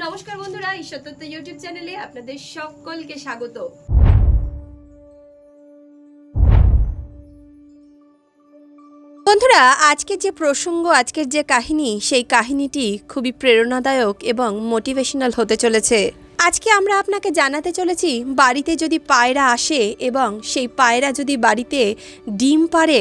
নমস্কার বন্ধুরা ঈশ্বরতত্ত্ব ইউটিউব চ্যানেলে আপনাদের সকলকে স্বাগত। বন্ধুরা, আজকের যে প্রসঙ্গ, আজকের যে কাহিনী, সেই কাহিনীটি খুবই প্রেরণাদায়ক এবং মোটিভেশনাল হতে চলেছে। আজকে আমরা আপনাকে জানাতে চলেছি, বাড়িতে যদি পায়রা আসে এবং সেই পায়রা যদি বাড়িতে ডিম পারে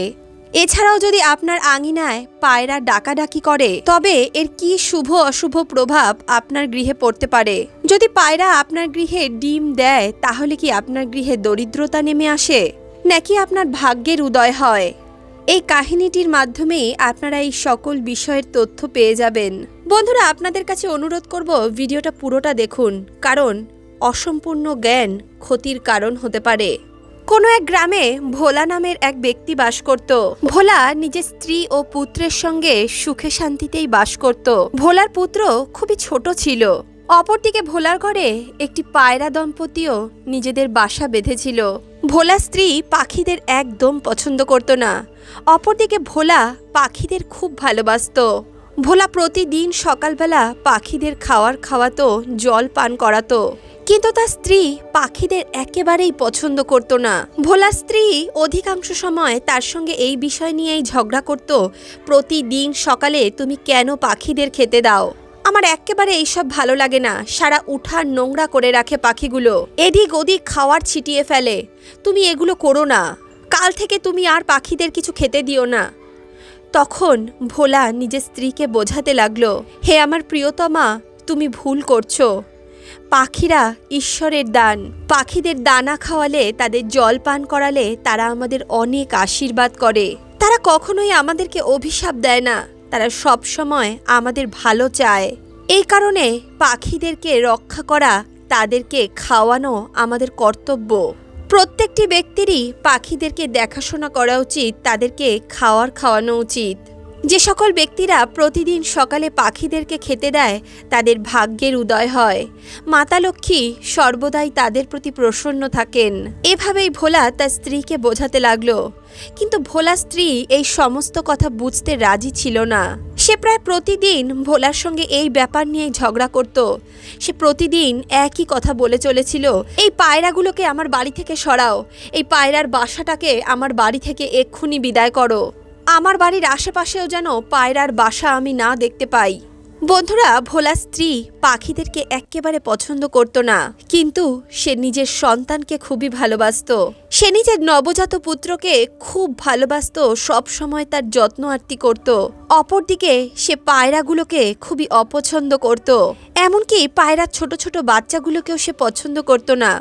এছাড়াও যদি আপনার আঙিনায় পায়রা ডাকাডাকি করে, তবে এর কি শুভ অশুভ প্রভাব আপনার গৃহে পড়তে পারে? যদি পায়রা আপনার গৃহে ডিম দেয়, তাহলে কি আপনার গৃহে দরিদ্রতা নেমে আসে? নাকি আপনার ভাগ্যের উদয় হয়? এই কাহিনীটির মাধ্যমেই আপনারা এই সকল বিষয়ের তথ্য পেয়ে যাবেন। বন্ধুরা, আপনাদের কাছে অনুরোধ করব, ভিডিওটা পুরোটা দেখুন, কারণ অসম্পূর্ণ জ্ঞান ক্ষতির কারণ হতে পারে। কোনো এক গ্রামে ভোলা নামের এক ব্যক্তি বাস করত। ভোলা নিজের স্ত্রী ও পুত্রের সঙ্গে সুখে শান্তিতেই বাস করত। ভোলার পুত্র খুবই ছোট ছিল। অপরদিকে ভোলার ঘরে একটি পায়রা দম্পতিও নিজেদের বাসা বেঁধেছিল। ভোলা স্ত্রী পাখিদের একদম পছন্দ করত না। অপরদিকে ভোলা পাখিদের খুব ভালোবাসত। ভোলা প্রতিদিন সকালবেলা পাখিদের খাওয়ার খাওয়াতো, জল পান করাতো। কিন্তু তার স্ত্রী পাখিদের একেবারেই পছন্দ করত না। ভোলা স্ত্রী অধিকাংশ সময় তার সঙ্গে এই বিষয় নিয়েই ঝগড়া করত, প্রতিদিন সকালে তুমি কেন পাখিদের খেতে দাও? আমার একেবারে এইসব ভালো লাগে না। সারা উঠার নোংরা করে রাখে পাখিগুলো। এদিক ওদিক খাওয়ার ছিটিয়ে ফেলে। তুমি এগুলো করো না। কাল থেকে তুমি আর পাখিদের কিছু খেতে দিও না। তখন ভোলা নিজের স্ত্রীকে বোঝাতে লাগল, হে আমার প্রিয়তমা, তুমি ভুল করছ। পাখিরা ঈশ্বরের দান। পাখিদের দানা খাওয়ালে, তাদের জল পান করালে তারা আমাদের অনেক আশীর্বাদ করে। তারা কখনোই আমাদেরকে অভিশাপ দেয় না। তারা সব সময় আমাদের ভালো চায়। এই কারণে পাখিদেরকে রক্ষা করা, তাদেরকে খাওয়ানো আমাদের কর্তব্য। প্রত্যেকটি ব্যক্তিরই পাখিদেরকে দেখাশোনা করা উচিত, তাদেরকে খাওয়ার খাওয়ানো উচিত। যে সকল ব্যক্তিরা প্রতিদিন সকালে পাখিদেরকে খেতে দেয়, তাদের ভাগ্যের উদয় হয়। মাতা লক্ষ্মী সর্বদাই তাদের প্রতি প্রসন্ন থাকেন। এভাবেই ভোলা তার স্ত্রীকে বোঝাতে লাগল। কিন্তু ভোলা স্ত্রী এই সমস্ত কথা বুঝতে রাজি ছিল না। সে প্রায় প্রতিদিন ভোলার সঙ্গে এই ব্যাপার নিয়ে ঝগড়া করত। সে প্রতিদিন একই কথা বলে চলেছিল, এই পায়রাগুলোকে আমার বাড়ি থেকে সরাও, এই পায়রার বাসাটাকে আমার বাড়ি থেকে এক্ষুনি বিদায় করো। আমার বাড়ির আশেপাশেও যেন পায়রার বাসা আমি না দেখতে পাই। বন্ধুরা, ভোলা স্ত্রী পাখিদেরকে একেবারে পছন্দ করত না, কিন্তু সে নিজের সন্তানকে খুবই ভালোবাসত। সে নিজের নবজাত পুত্রকে খুব ভালোবাসতো, সব সময় তার যত্ন আরতি করত। অপরদিকে সে পায়রাগুলোকে খুবই অপছন্দ করত। এমনকি পায়রার ছোট ছোট বাচ্চাগুলোকেও সে পছন্দ করত না।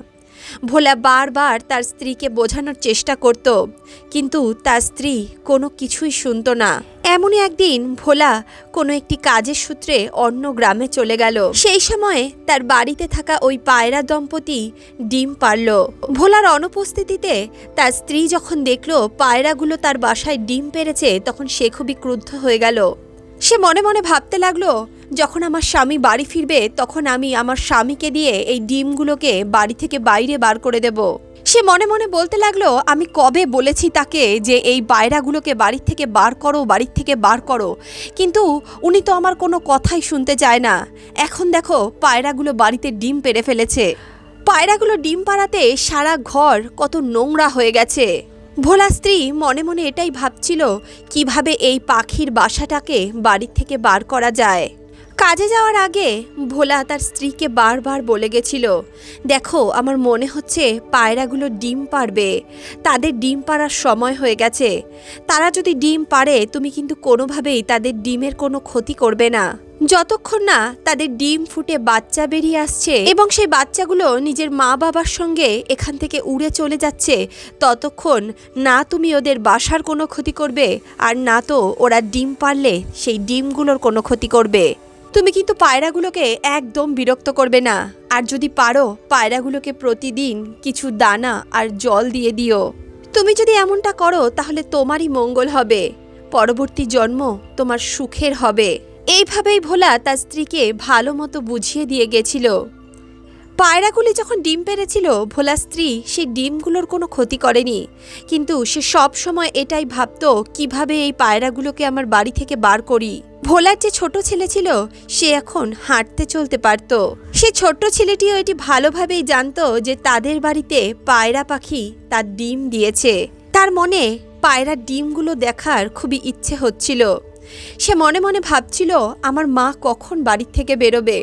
ভোলা বারবার তার স্ত্রীকে বোঝানোর চেষ্টা করত, কিন্তু তার স্ত্রী কোনো কিছুই শুনত না। এমনই একদিন ভোলা কোনো একটি কাজের সূত্রে অন্য গ্রামে চলে গেল। সেই সময়ে তার বাড়িতে থাকা ওই পায়রা দম্পতি ডিম পারল। ভোলার অনুপস্থিতিতে তার স্ত্রী যখন দেখল পায়রাগুলো তার বাসায় ডিম পেরেছে, তখন সে খুবই ক্রুদ্ধ হয়ে গেল। সে মনে মনে ভাবতে লাগল, যখন আমার স্বামী বাড়ি ফিরবে, তখন আমি আমার স্বামীকে দিয়ে এই ডিমগুলোকে বাড়ি থেকে বাইরে বার করে দেব। সে মনে মনে বলতে লাগল, আমি কবে বলেছি তাকে যে এই পায়রাগুলোকে বাড়ির থেকে বার করো বাড়ির থেকে বার করো। কিন্তু উনি তো আমার কোনো কথাই শুনতে চায় না। এখন দেখো, পায়রাগুলো বাড়িতে ডিম পেড়ে ফেলেছে। পায়রাগুলো ডিম পাড়াতে সারা ঘর কত নোংরা হয়ে গেছে। ভোলা স্ত্রী মনে মনে এটাই ভাবছিল, কীভাবে এই পাখির বাসাটাকে বাড়ির থেকে বার করা যায়। কাজে যাওয়ার আগে ভোলা তার স্ত্রীকে বারবার বলে গেছিল, দেখো, আমার মনে হচ্ছে পায়রাগুলো ডিম পারবে। তাদের ডিম পাড়ার সময় হয়ে গেছে। তারা যদি ডিম পারে তুমি কিন্তু কোনোভাবেই তাদের ডিমের কোনো ক্ষতি করবে না। যতক্ষণ না তাদের ডিম ফুটে বাচ্চা বেরিয়ে আসছে এবং সেই বাচ্চাগুলো নিজের মা বাবার সঙ্গে এখান থেকে উড়ে চলে যাচ্ছে, ততক্ষণ না তুমি ওদের বাসার কোনো ক্ষতি করবে, আর না তো ওরা ডিম পারলে সেই ডিমগুলোর কোনো ক্ষতি করবে। তুমি কিন্তু পায়রাগুলোকে একদম বিরক্ত করবে না। আর যদি পারো, পায়রাগুলোকে প্রতিদিন কিছু দানা আর জল দিয়ে দিও। তুমি যদি এমনটা করো, তাহলে তোমারই মঙ্গল হবে। পরবর্তী জন্ম তোমার সুখের হবে। এইভাবেই ভোলা তার স্ত্রীকে ভালো মতো বুঝিয়ে দিয়ে গেছিল। পায়রাগুলি যখন ডিম পেরেছিল ভোলা স্ত্রী সেই ডিমগুলোর কোনো ক্ষতি করেনি। কিন্তু সে সব সময় এটাই ভাবতো, কীভাবে এই পায়রাগুলোকে আমার বাড়ি থেকে বার করি। ভোলার যে ছোট ছেলে ছিল, সে এখন হাঁটতে চলতে পারত। সে ছোট্ট ছেলেটিও এটি ভালোভাবেই জানত যে তাদের বাড়িতে পায়রা পাখি তার ডিম দিয়েছে। তার মনে পায়রা ডিমগুলো দেখার খুবই ইচ্ছে হচ্ছিল। সে মনে মনে ভাবছিল, আমার মা কখন বাড়ির থেকে বেরোবে?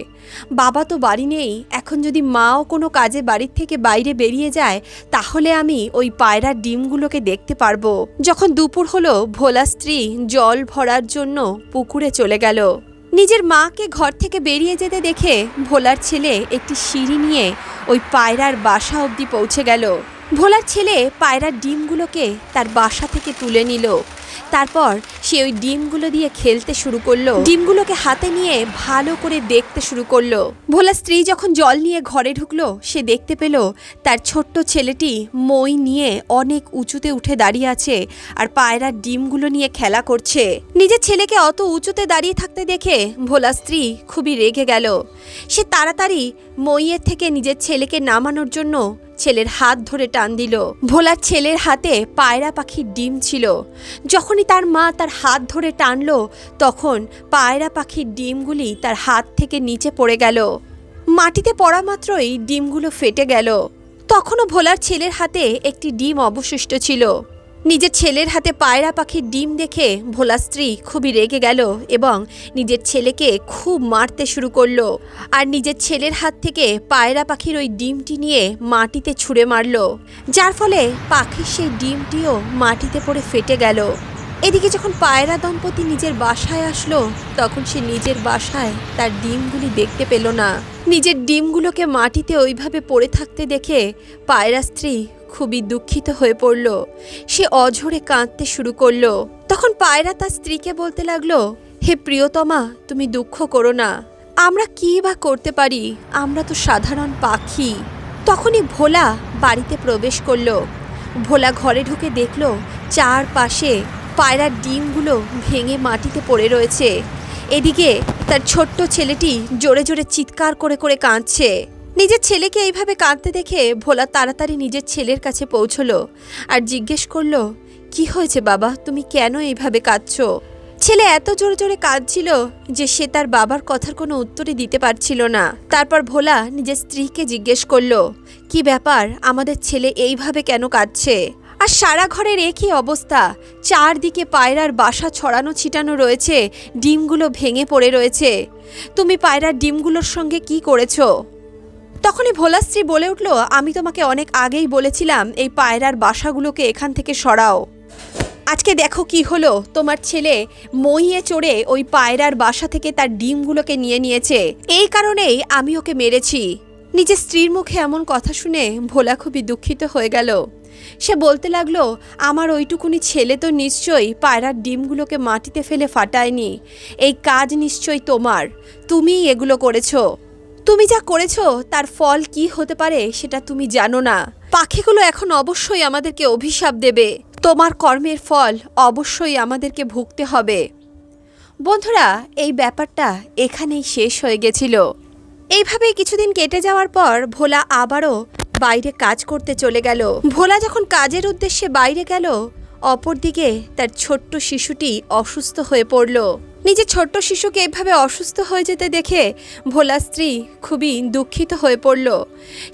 বাবা তো বাড়ি নেই, এখন যদি মাও কোনো কাজে বাড়ির থেকে বাইরে বেরিয়ে যায়, তাহলে আমি ওই পায়রার ডিমগুলোকে দেখতে পারব। যখন দুপুর হলো, ভোলা স্ত্রী জল ভরার জন্য পুকুরে চলে গেল। নিজের মাকে ঘর থেকে বেরিয়ে যেতে দেখে ভোলার ছেলে একটি সিঁড়ি নিয়ে ওই পায়রার বাসা অবধি পৌঁছে গেল। ভোলার ছেলে পায়রার ডিমগুলোকে তার বাসা থেকে তুলে নিল। তারপর সে ওই ডিমগুলো দিয়ে খেলতে শুরু করল। ডিমগুলোকে হাতে নিয়ে ভালো করে দেখতে শুরু করল। ভোলা স্ত্রী যখন জল নিয়ে ঘরে ঢুকলো, সে দেখতে পেল তার ছোট্ট ছেলেটি মই নিয়ে অনেক উঁচুতে উঠে দাঁড়িয়ে আছে আর পায়রার ডিমগুলো নিয়ে খেলা করছে। নিজের ছেলেকে অত উঁচুতে দাঁড়িয়ে থাকতে দেখে ভোলা স্ত্রী খুবই রেগে গেল। সে তাড়াতাড়ি মইয়ের থেকে নিজের ছেলেকে নামানোর জন্য ছেলের হাত ধরে টান দিল। ভোলার ছেলের হাতে পায়রা পাখির ডিম ছিল। যখনই তার মা তার হাত ধরে টানল, তখন পায়রা পাখির ডিমগুলি তার হাত থেকে নিচে পড়ে গেল। মাটিতে পড়া মাত্রই ডিমগুলো ফেটে গেল। তখনও ভোলার ছেলের হাতে একটি ডিম অবশিষ্ট ছিল। নিজের ছেলের হাতে পায়রা পাখির ডিম দেখে ভোলা স্ত্রী খুবই রেগে গেল এবং নিজের ছেলেকে খুব মারতে শুরু করল আর নিজের ছেলের হাত থেকে পায়রা পাখির ওই ডিমটি নিয়ে মাটিতে ছুঁড়ে মারলো, যার ফলে পাখির সেই ডিমটিও মাটিতে পড়ে ফেটে গেল। এদিকে যখন পায়রা দম্পতি নিজের বাসায় আসলো, তখন সে নিজের বাসায় তার ডিমগুলি দেখতে পেল না। নিজের ডিমগুলোকে মাটিতে ওইভাবে পড়ে থাকতে দেখে পায়রা স্ত্রী খুবই দুঃখিত হয়ে পড়ল। সে অঝরে কাঁদতে শুরু করল। তখন পায়রা তার স্ত্রীকে বলতে লাগল, হে প্রিয়তমা, তুমি দুঃখ করো না। আমরা কী বা করতে পারি? আমরা তো সাধারণ পাখি। তখনই ভোলা বাড়িতে প্রবেশ করল। ভোলা ঘরে ঢুকে দেখল, চারপাশে পায়রার ডিমগুলো ভেঙে মাটিতে পড়ে রয়েছে। এদিকে তার ছোট্ট ছেলেটি জোরে জোরে চিৎকার করে করে কাঁদছে। নিজের ছেলেকে এইভাবে কাঁদতে দেখে ভোলা তাড়াতাড়ি নিজের ছেলের কাছে পৌঁছলো আর জিজ্ঞেস করল, কি হয়েছে বাবা? তুমি কেন এইভাবে কাঁদছ? ছেলে এত জোরে জোরে কাঁদছিল যে সে তার বাবার কথার কোনো উত্তরই দিতে পারছিল না। তারপর ভোলা নিজের স্ত্রীকে জিজ্ঞেস করল, কি ব্যাপার? আমাদের ছেলে এইভাবে কেন কাঁদছে? আর সারা ঘরের একই অবস্থা। চারদিকে পায়রার বাসা ছড়ানো ছিটানো রয়েছে, ডিমগুলো ভেঙে পড়ে রয়েছে। তুমি পায়রার ডিমগুলোর সঙ্গে কি করেছ? তখনই ভোলা স্ত্রী বলে উঠল, আমি তোমাকে অনেক আগেই বলেছিলাম এই পায়রার বাসাগুলোকে এখান থেকে সরাও। আজকে দেখো কি হলো। তোমার ছেলে মইয়ে চড়ে ওই পায়রার বাসা থেকে তার ডিমগুলোকে নিয়ে নিয়েছে। এই কারণেই আমি ওকে মেরেছি। নিজের স্ত্রীর মুখে এমন কথা শুনে ভোলা খুবই দুঃখিত হয়ে গেল। সে বলতে লাগল, আমার ওইটুকুনি ছেলে তো নিশ্চয়ই পায়রার ডিমগুলোকে মাটিতে ফেলে ফাটায়নি। এই কাজ নিশ্চয়ই তোমার। তুমিই এগুলো করেছ। তুমি যা করেছ, তার ফল কি হতে পারে সেটা তুমি জানো না। পাখিগুলো এখন অবশ্যই আমাদেরকে অভিশাপ দেবে। তোমার কর্মের ফল অবশ্যই আমাদেরকে ভুগতে হবে। বন্ধুরা, এই ব্যাপারটা এখানেই শেষ হয়ে গেছিল। এইভাবেই কিছুদিন কেটে যাওয়ার পর ভোলা আবারও বাইরে কাজ করতে চলে গেল। ভোলা যখন কাজের উদ্দেশ্যে বাইরে গেল, অপরদিকে তার ছোট্ট শিশুটি অসুস্থ হয়ে পড়ল। নিজের ছোট্ট শিশুকে এভাবে অসুস্থ হয়ে যেতে দেখে ভোলা স্ত্রী খুবই দুঃখিত হয়ে পড়ল।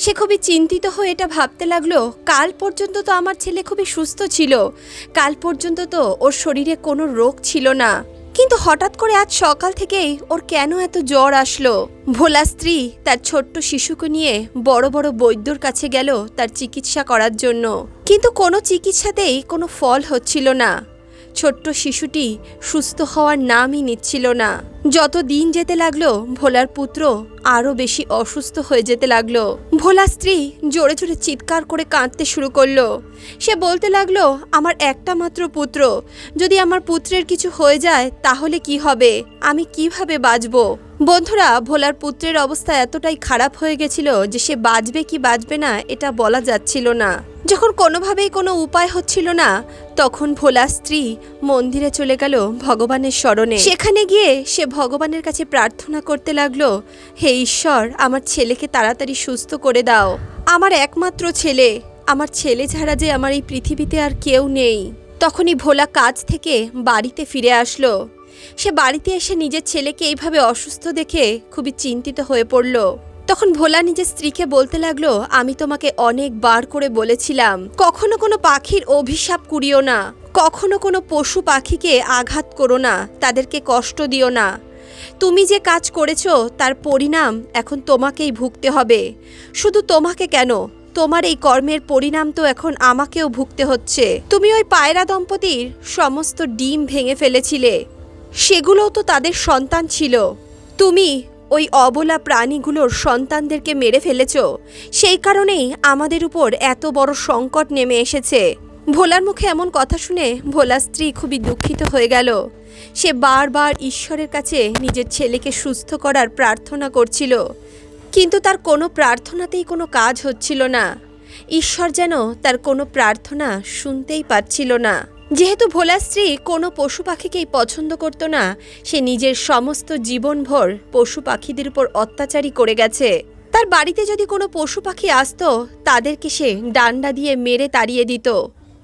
সে খুবই চিন্তিত হয়ে এটা ভাবতে লাগল, কাল পর্যন্ত তো আমার ছেলে খুবই সুস্থ ছিল, কাল পর্যন্ত তো ওর শরীরে কোনো রোগ ছিল না। কিন্তু হঠাৎ করে আজ সকাল থেকেই ওর কেন এত জ্বর আসলো? ভোলা স্ত্রী তার ছোট্ট শিশুকে নিয়ে বড় বড় বৈদ্যর কাছে গেল তার চিকিৎসা করার জন্য। কিন্তু কোনো চিকিৎসাতেই কোনো ফল হচ্ছিল না। ছোট্ট শিশুটি সুস্থ হওয়ার নামই নিচ্ছিল না। যত দিন যেতে লাগল, ভোলার পুত্র আরও বেশি অসুস্থ হয়ে যেতে লাগল। ভোলা স্ত্রী জোরে জোরে চিৎকার করে কাঁদতে শুরু করল। সে বলতে লাগল, আমার একটা মাত্র পুত্র। যদি আমার পুত্রের কিছু হয়ে যায়, তাহলে কি হবে? আমি কীভাবে বাঁচব? বন্ধুরা, ভোলার পুত্রের অবস্থা এতটাই খারাপ হয়ে গেছিল যে সে বাঁচবে কি বাঁচবে না এটা বলা যাচ্ছিল না। যখন কোনোভাবেই কোনো উপায় হচ্ছিল না, তখন ভোলা স্ত্রী মন্দিরে চলে গেল ভগবানের স্মরণে সেখানে গিয়ে সে ভগবানের কাছে প্রার্থনা করতে লাগল, হে ঈশ্বর, আমার ছেলেকে তাড়াতাড়ি সুস্থ করে দাও। আমার একমাত্র ছেলে, আমার ছেলে ছাড়া যে আমার এই পৃথিবীতে আর কেউ নেই। তখনই ভোলা কাজ থেকে বাড়িতে ফিরে আসলো। সে বাড়িতে এসে নিজের ছেলেকে এইভাবে অসুস্থ দেখে খুবই চিন্তিত হয়ে পড়ল। তখন ভোলা নিজের স্ত্রীকে বলতে লাগল, আমি তোমাকে অনেকবার করে বলেছিলাম, কখনো কোনো পাখির অভিশাপ কুড়িও না, কখনো কোনো পশু পাখিকে আঘাত করো না, তাদেরকে কষ্ট দিও না। তুমি যে কাজ করেছ, তার পরিণাম এখন তোমাকেই ভুগতে হবে। শুধু তোমাকে কেন? তোমার এই কর্মের পরিণাম তো এখন আমাকেও ভুগতে হচ্ছে। তুমি ওই পায়রা দম্পতির সমস্ত ডিম ভেঙে ফেলেছিলে। সেগুলোও তো তাদের সন্তান ছিল। তুমি ওই অবলা প্রাণীগুলোর সন্তানদেরকে মেরে ফেলেছ। সেই কারণেই আমাদের উপর এত বড় সংকট নেমে এসেছে। ভোলার মুখে এমন কথা শুনে ভোলার স্ত্রী খুবই দুঃখিত হয়ে গেল। সে বারবার ঈশ্বরের কাছে নিজের ছেলেকে সুস্থ করার প্রার্থনা করছিল। কিন্তু তার কোনো প্রার্থনাতেই কোনো কাজ হচ্ছিল না। ঈশ্বর যেন তার কোনো প্রার্থনা শুনতেই পাচ্ছিল না। যেহেতু ভোলা স্ত্রী কোনো পশু পাখিকেই পছন্দ করত না, সে নিজের সমস্ত জীবনভর পশু পাখিদের উপর অত্যাচারই করে গেছে। তার বাড়িতে যদি কোনো পশু পাখি আসতো, তাদেরকে সে ডান্ডা দিয়ে মেরে তাড়িয়ে দিত।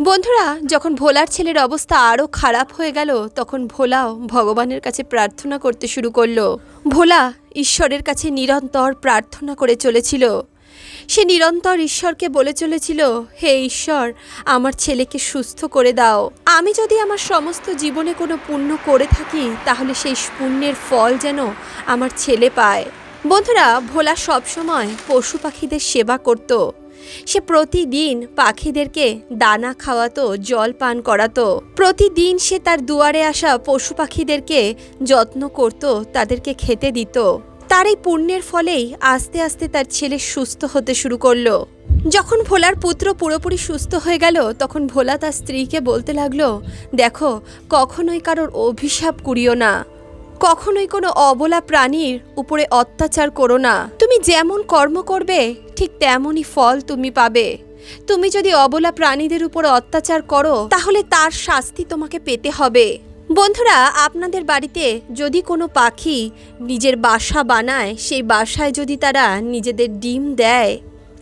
বন্ধুরা, যখন ভোলার ছেলের অবস্থা আরও খারাপ হয়ে গেল, তখন ভোলাও ভগবানের কাছে প্রার্থনা করতে শুরু করল। ভোলা ঈশ্বরের কাছে নিরন্তর প্রার্থনা করে চলেছিল। সে নিরন্তর ঈশ্বরকে বলে চলেছিল, হে ঈশ্বর, আমার ছেলেকে সুস্থ করে দাও। আমি যদি আমার সমস্ত জীবনে কোনো পুণ্য করে থাকি, তাহলে সেই পুণ্যের ফল যেন আমার ছেলে পায়। বন্ধুরা, ভোলা সবসময় পশু পাখিদের সেবা করত। সে প্রতিদিন পাখিদেরকে দানা খাওয়াতো, জল পান করাতো। প্রতিদিন সে তার দুয়ারে আসা পশু পাখিদেরকে যত্ন করত, তাদেরকে খেতে দিত। তার এই পুণ্যের ফলেই আস্তে আস্তে তার ছেলে সুস্থ হতে শুরু করল। যখন ভোলার পুত্র পুরোপুরি সুস্থ হয়ে গেল, তখন ভোলা তার স্ত্রীকে বলতে লাগল, দেখো, কখনোই কারোর অভিশাপ কুড়িও না। কখনোই কোনো অবলা প্রাণীর উপরে অত্যাচার করো না। তুমি যেমন কর্ম করবে, ঠিক তেমনই ফল তুমি পাবে। তুমি যদি অবলা প্রাণীদের উপর অত্যাচার করো, তাহলে তার শাস্তি তোমাকে পেতে হবে। বন্ধুরা, আপনাদের বাড়িতে যদি কোনো পাখি নিজের বাসা বানায়, সেই বাসায় যদি তারা নিজেদের ডিম দেয়,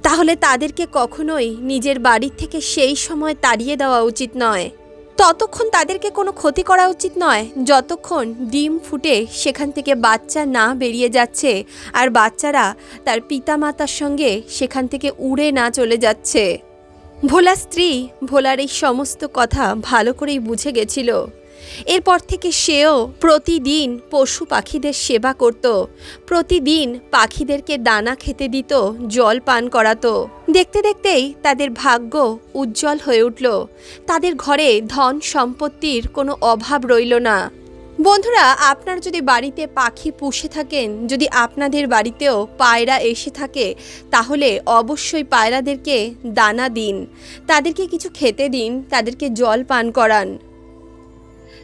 তাহলে তাদেরকে কখনোই নিজের বাড়ির থেকে সেই সময় তাড়িয়ে দেওয়া উচিত নয়। ততক্ষণ তাদেরকে কোনো ক্ষতি করা উচিত নয়, যতক্ষণ ডিম ফুটে সেখান থেকে বাচ্চা না বেরিয়ে যাচ্ছে আর বাচ্চারা তার পিতামাতার সঙ্গে সেখান থেকে উড়ে না চলে যাচ্ছে। ভোলা স্ত্রী ভোলার এই সমস্ত কথা ভালো করেই বুঝে গেছিল। এরপর থেকে সেও প্রতিদিন পশু পাখিদের সেবা করত। প্রতিদিন পাখিদেরকে দানা খেতে দিত, জল পান করাতো। দেখতে দেখতেই তাদের ভাগ্য উজ্জ্বল হয়ে উঠল। তাদের ঘরে ধন সম্পত্তির কোনো অভাব রইল না। বন্ধুরা, আপনার যদি বাড়িতে পাখি পুষে থাকেন, যদি আপনাদের বাড়িতেও পায়রা এসে থাকে, তাহলে অবশ্যই পায়রাদেরকে দানা দিন। তাদেরকে কিছু খেতে দিন, তাদেরকে জল পান করান।